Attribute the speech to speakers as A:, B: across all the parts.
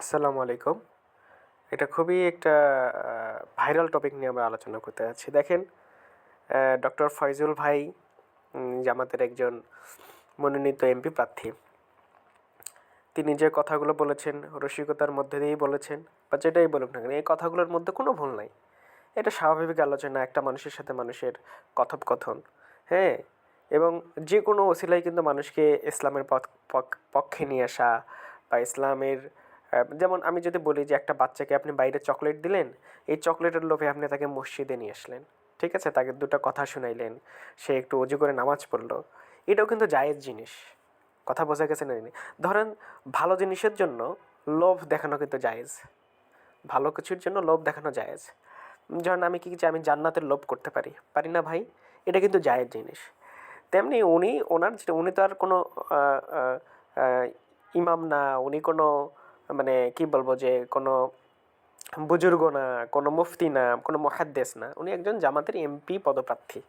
A: আসসালামু আলাইকুম। এটা খুবই একটা ভাইরাল টপিক নিয়ে আমরা আলোচনা করতে যাচ্ছি। দেখেন ডক্টর ফয়জুল ভাই জামাতের একজন মনোনীত এমপি প্রার্থী। তিনি যে কথাগুলো বলেছেন, রসিকতার মধ্যে দিয়েই বলেছেন, বা যেটাই বলুক না কেন, এই কথাগুলোর মধ্যে কোনো ভুল নাই। এটা স্বাভাবিক আলোচনা, একটা মানুষের সাথে মানুষের কথোপকথন হ্যাঁ? এবং যে কোনো ওসিলাই কিন্তু মানুষকে ইসলামের পক্ষে নিয়ে আসা বা ইসলামের যেমন আমি যদি বলি যে একটা বাচ্চাকে আপনি বাইরে চকলেট দিলেন, এই চকলেটের লোভে আপনি তাকে মসজিদে নিয়ে আসলেন। ঠিক আছে? তাকে দুটো কথা শুনাইলেন, সে একটু অজু করে নামাজ পড়ল। এটাও কিন্তু জায়েজ জিনিস। কথা বোঝা গেছে না ধরেন, ভালো জিনিসের জন্য লোভ দেখানো কিন্তু জায়েজ। ভালো কিছুর জন্য লোভ দেখানো জায়েজ। ধরেন, আমি কি আমি জান্নাতের লোভ করতে পারি? পারি না ভাই। এটা কিন্তু জায়েজ জিনিস। তেমনি উনি, ওনার, উনি তো আর কোনো ইমাম না, উনি কোনো মানে কি বলব যে কোনো বুজুর্গ না, কোনো মুফতি না, কোনো মহাদ্দেশ না, উনি একজন জামাতের এমপি পদপ্রার্থী।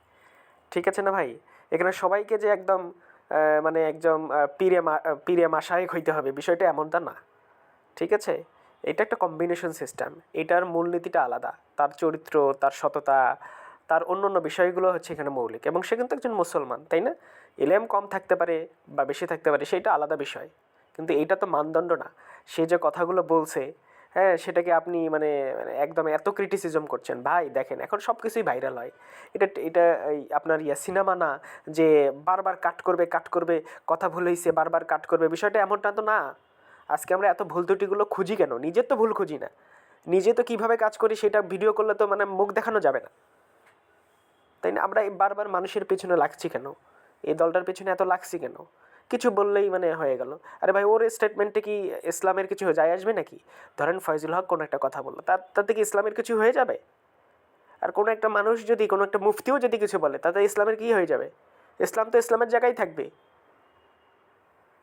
A: ঠিক আছে না ভাই? এখানে সবাইকে যে একদম মানে একদম পীরে পীরে মাসায়ক হইতে হবে বিষয়টা এমনটা না। ঠিক আছে? এটা একটা কম্বিনেশন সিস্টেম এটার মূলনীতিটা আলাদা। তার চরিত্র, তার সততা, তার অন্য অন্য বিষয়গুলো হচ্ছে এখানে মৌলিক। এবং সে কিন্তু একজন মুসলমান, তাই না? এলেম কম থাকতে পারে বা বেশি থাকতে পারে, সেটা আলাদা বিষয়। কিন্তু এইটা তো মানদণ্ড না। সে যে কথাগুলো বলছে হ্যাঁ সেটাকে আপনি মানে মানে একদম এত ক্রিটিসিজম করছেন। ভাই, দেখেন, এখন সব কিছুই ভাইরাল হয়। এটা এটা আপনার ইয়া সিনেমা না, যে বারবার কাট করবে কাট করবে, কথা ভুল হয়েছে বারবার কাট করবে, বিষয়টা এমনটা তো না। আজকে আমরা এত ভুল ত্রুটিগুলো খুঁজি কেন? নিজের তো ভুল খুঁজি না। নিজে তো কীভাবে কাজ করি সেটা ভিডিও করলে তো মানে মুখ দেখানো যাবে না। তাই না? আমরা বারবার মানুষের পেছনে লাগছি কেন? এই দলটার পেছনে এত লাগছি কেন? কিছু বললেই মানে হয়ে গেল। আরে ভাই, ওর স্টেটমেন্টে কি ইসলামের কিছু যায় আসবে নাকি? ধরেন ফয়জুল হক কোনো একটা কথা বলল, তার, তাতে কি ইসলামের কিছু হয়ে যাবে? আর কোনো একটা মানুষ যদি, কোনো একটা মুফতিও যদি কিছু বলে, তাতে ইসলামের কি হয়ে যাবে? ইসলাম তো ইসলামের জায়গায় থাকবে।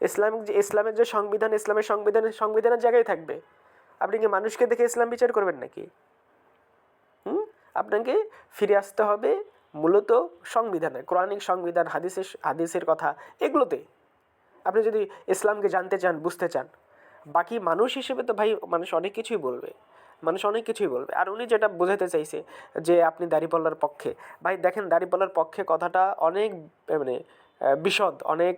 A: ইসলামিক যে, ইসলামের যে সংবিধান, ইসলামের সংবিধানের সংবিধানের জায়গায় থাকবে। আপনি কি মানুষকে দেখে ইসলাম বিচার করবেন নাকি? হুম? আপনাকে ফিরে আসতে হবে মূলত সংবিধানে, কোরআনিক সংবিধান, হাদিসের হাদিসের কথা, এগুলোতে। আপনি যদি ইসলামকে জানতে চান, বুঝতে চান, বাকি মানুষ হিসেবে তো ভাই মানুষ অনেক কিছুই বলবে, মানুষ অনেক কিছুই বলবে। আর উনি যেটা বোঝাতে চাইছে যে আপনি দাড়িপাল্লার পক্ষে, ভাই দেখেন দাড়িপাল্লার পক্ষে কথাটা অনেক মানে বিশদ, অনেক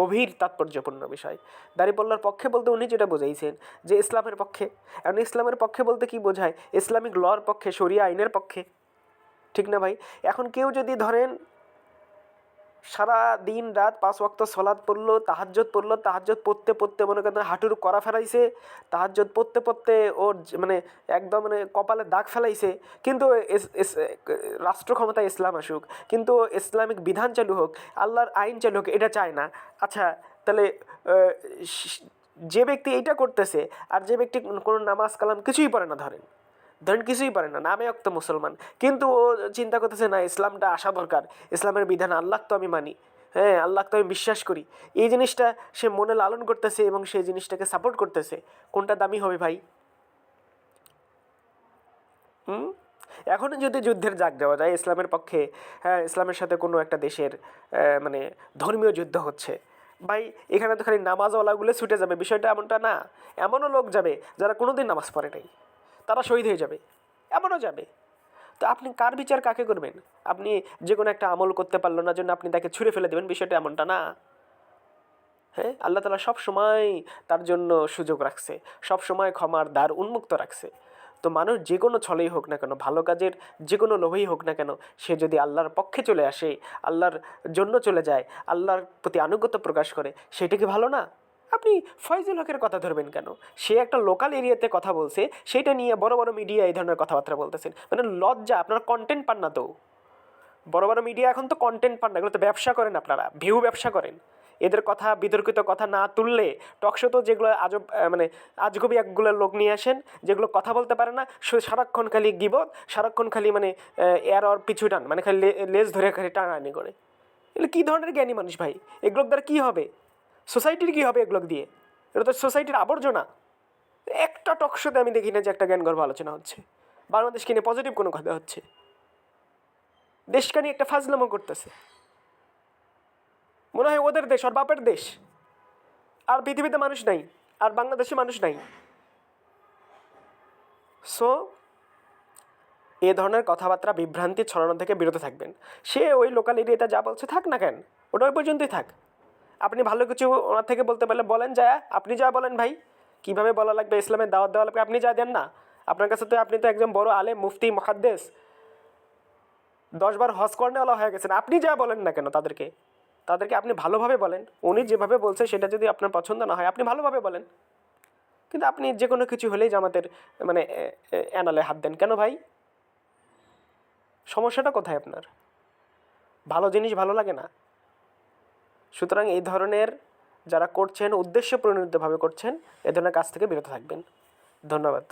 A: গভীর, তাৎপর্যপূর্ণ বিষয়। দাড়িপাল্লার পক্ষে বলতে উনি যেটা বোঝাইছেন যে ইসলামের পক্ষে, এখন ইসলামের পক্ষে বলতে কি বোঝায়? ইসলামিক লর পক্ষে, শরিয়া আইনের পক্ষে, ঠিক না ভাই? এখন কেউ যদি ধরেন সারা দিন রাত পাঁচ ওয়াক্ত সলাদ পড়ল তাহাজ্জত পড়ল তাহাজ্জত পড়তে পড়তে মনে করেন হাঁটুর করা ফেলাইছে তাহাজ্জত পড়তে পড়তে ওর মানে একদম মানে কপালে দাগ ফেলাইছে। কিন্তু রাষ্ট্র ক্ষমতা ইসলাম আসুক, কিন্তু ইসলামিক বিধান চালু হোক, আল্লাহর আইন চালু হোক, এটা চায় না। আচ্ছা তাহলে যে ব্যক্তি এইটা করতেছে, আর যে ব্যক্তি কোনো নামাজ কালাম কিছুই পড়ে না ধরেন। ধরেন কিছুই পারে না, নামে অক্ত মুসলমান। কিন্তু ও চিন্তা করতেছে, না, ইসলামটা আসা দরকার। ইসলামের বিধান আল্লাহ তো আমি মানি। হ্যাঁ আল্লাহ তো আমি বিশ্বাস করি। এই জিনিসটা সে মনে লালন করতেছে এবং সেই জিনিসটাকে সাপোর্ট করতেছে। কোনটা দামি হবে ভাই? হুম? এখনও যদি যুদ্ধের জাগ দেওয়া যায় ইসলামের পক্ষে হ্যাঁ ইসলামের সাথে কোনো একটা দেশের মানে ধর্মীয় যুদ্ধ হচ্ছে। ভাই, এখানে তো খালি নামাজওয়ালাগুলো ছুটে যাবে, বিষয়টা এমনটা না। এমনও লোক যাবে যারা কোনোদিন নামাজ পড়ে নাই। তারা শহীদ হয়ে যাবে। এমনও যাবে। তো আপনি কার বিচার কাকে করবেন? আপনি যে কোনো একটা আমল করতে পারল না জন্য আপনি তাকে ছুঁড়ে ফেলে দেবেন, বিষয়টা এমনটা না। হ্যাঁ? আল্লাহ তালা সব সময় তার জন্য সুযোগ রাখছে। সব সময় ক্ষমার দ্বার উন্মুক্ত রাখছে। তো মানুষ যে কোনো ছলেই হোক না কেন, ভালো কাজের যে কোনো লোভেই হোক না কেন, সে যদি আল্লাহর পক্ষে চলে আসে, আল্লাহর জন্য চলে যায়, আল্লাহর প্রতি আনুগত্য প্রকাশ করে, সেটা কি ভালো না? আপনি ফয়জুল হকের কথা ধরবেন কেন? সে একটা লোকাল এরিয়াতে কথা বলছে, সেটা নিয়ে বড় বড় মিডিয়া এই ধরনের কথাবার্তা বলতেছেন। মানে লজ্জা, আপনার কন্টেন্ট পান না তো। বড় বড় মিডিয়া এখন তো কন্টেন্ট পান না, এগুলো তো ব্যবসা করেন আপনারা ভিউ ব্যবসা করেন। এদের কথা, বিতর্কিত কথা না তুললে টকশো তো যেগুলো আজব মানে আজগবি একগুলো লোক নিয়ে আসেন, যেগুলো কথা বলতে পারে না সারাক্ষণ খালি গিবত, সারাক্ষণ খালি মানে এর ওর পিছু টান মানে খালি লেজ ধরে খালি টানাটানি করে। এগুলো কী ধরনের জ্ঞানী মানুষ ভাই? এগুলোর দ্বারা কী হবে? সোসাইটির কী হবে এগুলো দিয়ে? এটা তো সোসাইটির আবর্জনা। একটা টকশোতে আমি দেখি না যে একটা জ্ঞান গর্ভ আলোচনা হচ্ছে। বাংলাদেশকে নিয়ে পজিটিভ কোনো কথা হচ্ছে? দেশকে নিয়ে একটা ফাজলামো করতেছে। মনে হয় ওদের দেশ, ওর বাপের দেশ। আর পৃথিবীতে মানুষ নাই, আর বাংলাদেশে মানুষ নাই। সো এ ধরনের কথাবার্তা বিভ্রান্তি ছড়ানো থেকে বিরত থাকবেন। সে ওই লোকাল এরিয়াতে যা বলছে থাক না কেন, ওটা ওই পর্যন্তই থাক। আপনি ভালো কিছু ওনার থেকে বলতে পারলে বলেন যা আপনি যা বলেন ভাই, কীভাবে বলা লাগবে? ইসলামের দাওয়াত দেওয়া লাগবে, আপনি যা দেন না। আপনার কাছে তো আপনি তো একজন বড় আলে মুফতি মহাদ্দেশ দশবার হজ কর্নেওয়ালা হয়ে গেছেন। আপনি যা বলেন না কেন তাদেরকে? তাদেরকে আপনি ভালোভাবে বলেন। উনি যেভাবে বলছে, সেটা যদি আপনার পছন্দ না হয়, আপনি ভালোভাবে বলেন। কিন্তু আপনি যে কোনো কিছু হলেই জামাতের মানে অ্যানালে হাত দেন। কেন ভাই? সমস্যাটা কোথায় আপনার? ভালো জিনিস ভালো লাগে না? সুতরাং এই ধরনের যারা করছেন উদ্দেশ্য প্রণোদিতভাবে করছেন, এ ধরনের কাজ থেকে বিরত থাকবেন। ধন্যবাদ।